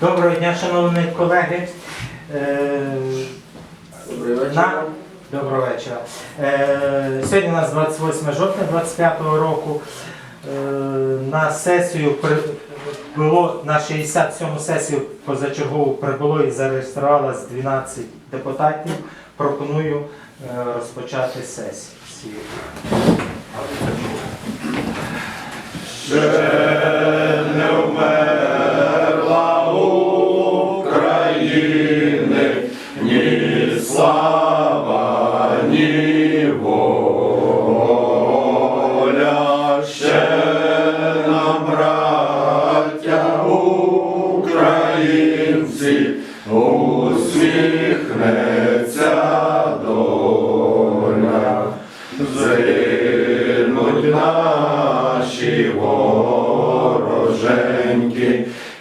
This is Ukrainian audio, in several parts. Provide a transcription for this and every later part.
Доброго дня, шановні колеги. Е, Добрий вечір. На... Доброго вечора. Е, Сьогодні у нас 28 жовтня 25 року. Е, На сесію було на 67 сесію позачергову прибуло і зареєструвалось 12 депутатів. Пропоную розпочати сесію.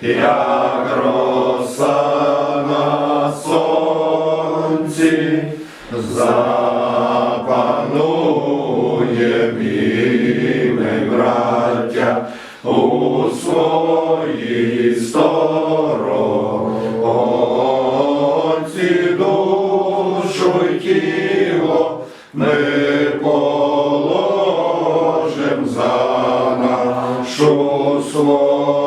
Як роса на сонці, запанує ми, браття, у своїй сторонці. Душу й тіло ми положим за нашу свободу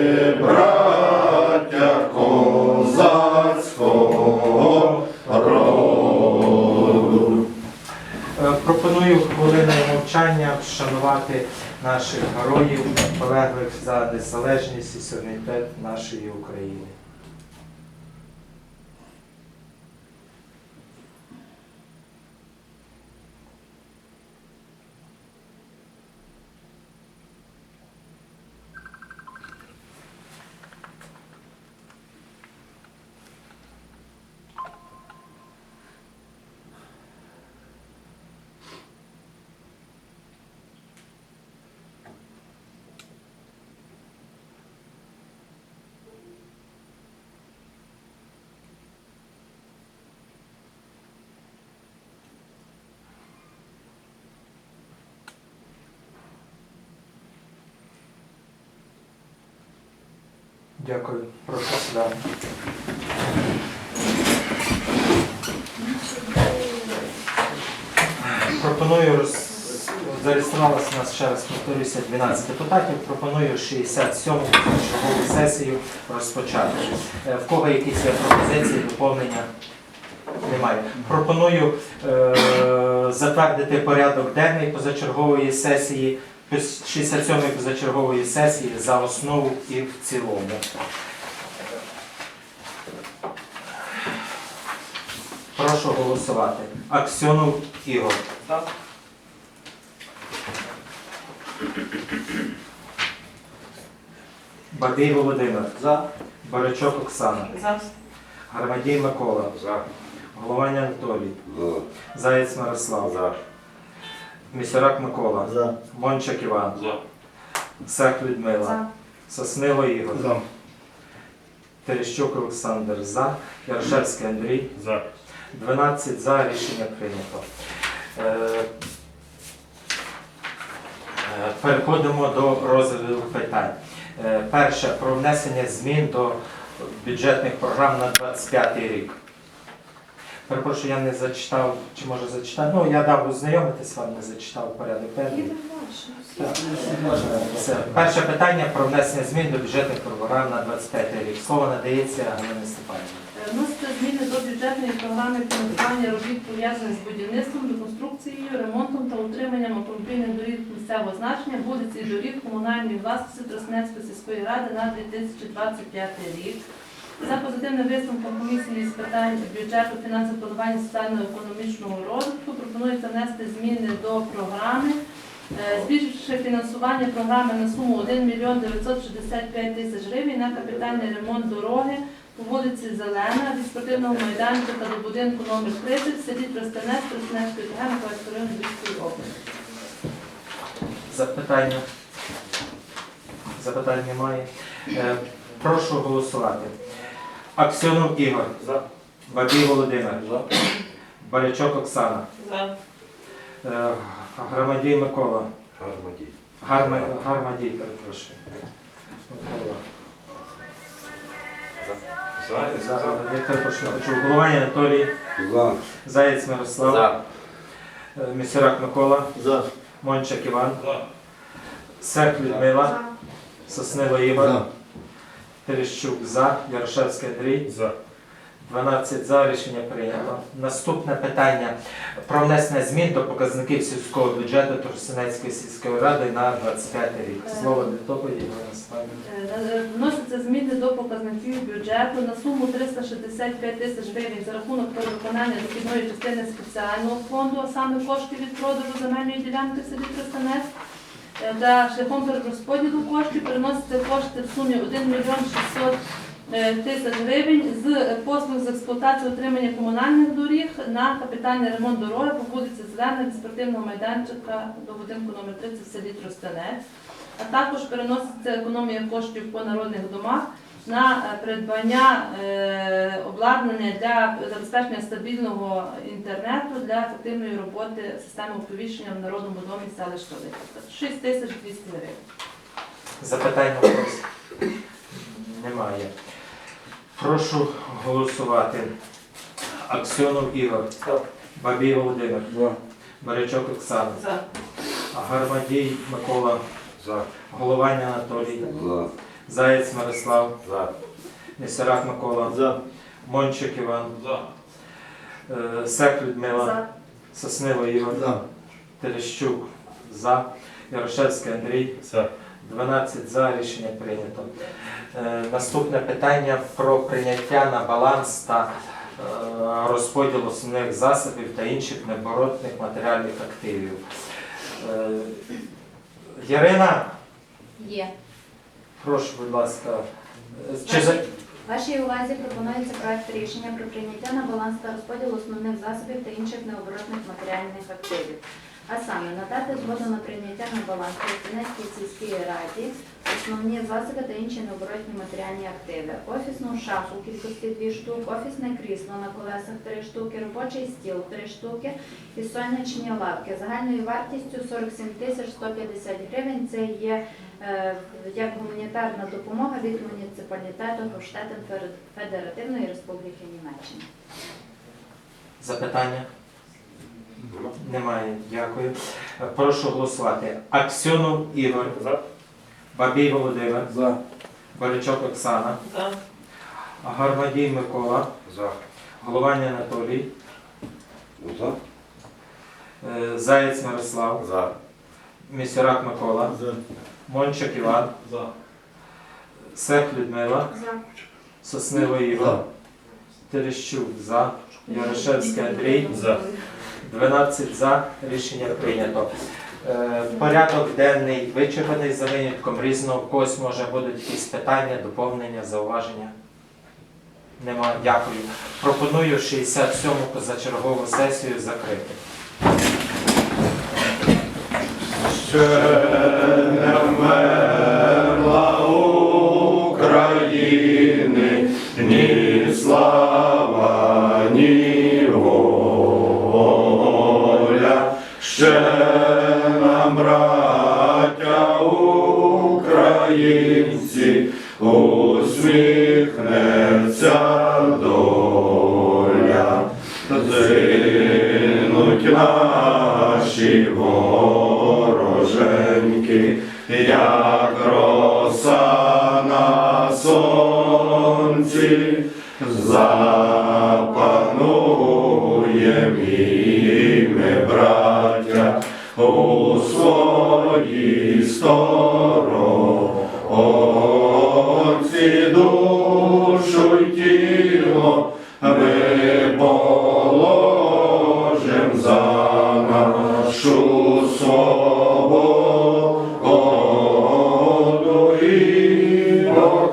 вшанувати наших героїв, полеглих за незалежність і суверенітет нашої України. Дякую. Прошу сідати. Пропоную роз... зареєструвалося нас ще раз повторюся 12 депутатів. Пропоную 67 чергову сесію розпочати. Е, В кого якісь є пропозиції, доповнення? Немає. Пропоную е, затвердити порядок денний позачергової сесії, 67-ї позачергової сесії за основу і в цілому. Прошу голосувати. Аксьонов Ігор. Бабій Володимир. За. Барачок Оксана. За. Гармадій Микола. За. Голованя Анатолій. Заєць Мирослав. За. Місярак Микола. За. Мончак Іван. За. Сек Людмила. За. Соснило Ігор. За. Терещук Олександр за. Яршевський Андрій. За. 12 за. Рішення прийнято. Е, е, Переходимо до розгляду питань. Е, Перше про внесення змін до бюджетних програм на 25 рік. Перепрошую, я не зачитав, чи може зачитати. Ну, я дав ознайомитись вам, не зачитав порядок денний. Так. Це перше питання про внесення змін до бюджетних програм на 25 рік. Слово надається Галині Степанівні. Вносити зміни до бюджетної програми фінансування робіт пов'язаних з будівництвом, реконструкцією, ремонтом та утриманням автомобільних доріг місцевого значення, вулиці і доріг комунальної власності Троснецької сільської ради на 2025 рік. За позитивним висновком комісії з питань бюджету, фінансового планування соціально-економічного розвитку пропонується внести зміни до програми Е, Збільшивши фінансування програми на суму 1 мільйон 965 тисяч гривень на капітальний ремонт дороги по вулиці Зелена від спортивного майданчика до будинку номер 30 в селі Тростянець, Тростянецької ТГ Миколаївського району Львівської області. Запитання? Запитань немає. Е, Прошу голосувати. Аксьонов Ігор. За. Бабій Володимир. За. Барячок Оксана. За. Е, Громадій Микола. Гармадій. Гарма, Гармадій, перепрошую. Микола. За. За, Гармадій, перепрошую, почув. Головань Анатолій. За. Заєць Мирослав. За. Е, Місюрак Микола. За. Мончик Іван. За. Серк Людмила. Соснило Ігор. За. Терещук за. Ярошевський Андрій. За. 12 за рішення прийнято. Наступне питання про внесення змін до показників сільського бюджету Тростянецької сільської ради на 25 рік. Слово для доповіді Івана Славівна. Е, Вносяться зміни до показників бюджету на суму 365 тисяч гривень за рахунок перевиконання дохідної частини спеціального фонду, а саме коштів від продажу земельної ділянки в селі Тростянець. Е, Та шляхом перерозподілу коштів переносяться кошти в сумі 1 мільйон 600 е, тисяч гривень з послуг з експлуатації утримання комунальних доріг на капітальний ремонт дороги по вулиці Зелена від спортивного майданчика до будинку номер 30 в селі Тростенець, А також переноситься економія коштів по народних домах на е, придбання е, обладнання для забезпечення стабільного інтернету для ефективної роботи системи оповіщення в народному домі селища Липецька. 6 тисяч 200 гривень. Запитання у когось? Немає. Прошу голосувати. Аксьонов Ігор. Бабій Володимир. За. Барячок Оксана. За. Гармадій Микола. За. Головань Анатолій. За. Заєць Мирослав. За. Місерак Микола. За. Мончик Іван. За. Е, Сек Людмила. За. Соснило Ігор. За. Терещук. За. Ярошевський Андрій. За. 12 за рішення прийнято. Е, Наступне питання про прийняття на баланс та е, розподіл основних засобів та інших необоротних матеріальних активів. Е, Ярина, Є. прошу, будь ласка. Чи за... Вашій увазі пропонується проект рішення про прийняття на баланс та розподіл основних засобів та інших необоротних матеріальних активів. А саме надати згоду на прийняття на баланс Тростянецькій сільській раді основні засоби та інші необоротні матеріальні активи. Офісну шафу кількості 2 штук, офісне крісло на колесах 3 штуки, робочий стіл 3 штуки і сонячні лавки загальною вартістю 47 тисяч 150 гривень. Це є е, як гуманітарна допомога від муніципалітету Гоштетен Федеративної Республіки Німеччини. запитання? Немає. Дякую. Прошу голосувати. Аксьонов Ігор. За. Бабій Володимир. За. Балючок Оксана. За. Гармадій Микола. За. Головань Анатолій. За. Е, Заєць Мирослав. За. Місюрак Микола. За. Мончик Іван. За. Сек Людмила. За. Соснило Ігор. Терещук за. Ярошевський Андрій. За. 12 за. Рішення прийнято. Е, Порядок денний вичерпаний за винятком різного. В когось може будуть якісь питання, доповнення, зауваження. Нема. Дякую. Пропоную 67-му позачергову сесію закрити. Ще вороженьки, як роса на сонці, запануєм і ми, браття, у своїй сторонці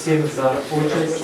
Всім за участь.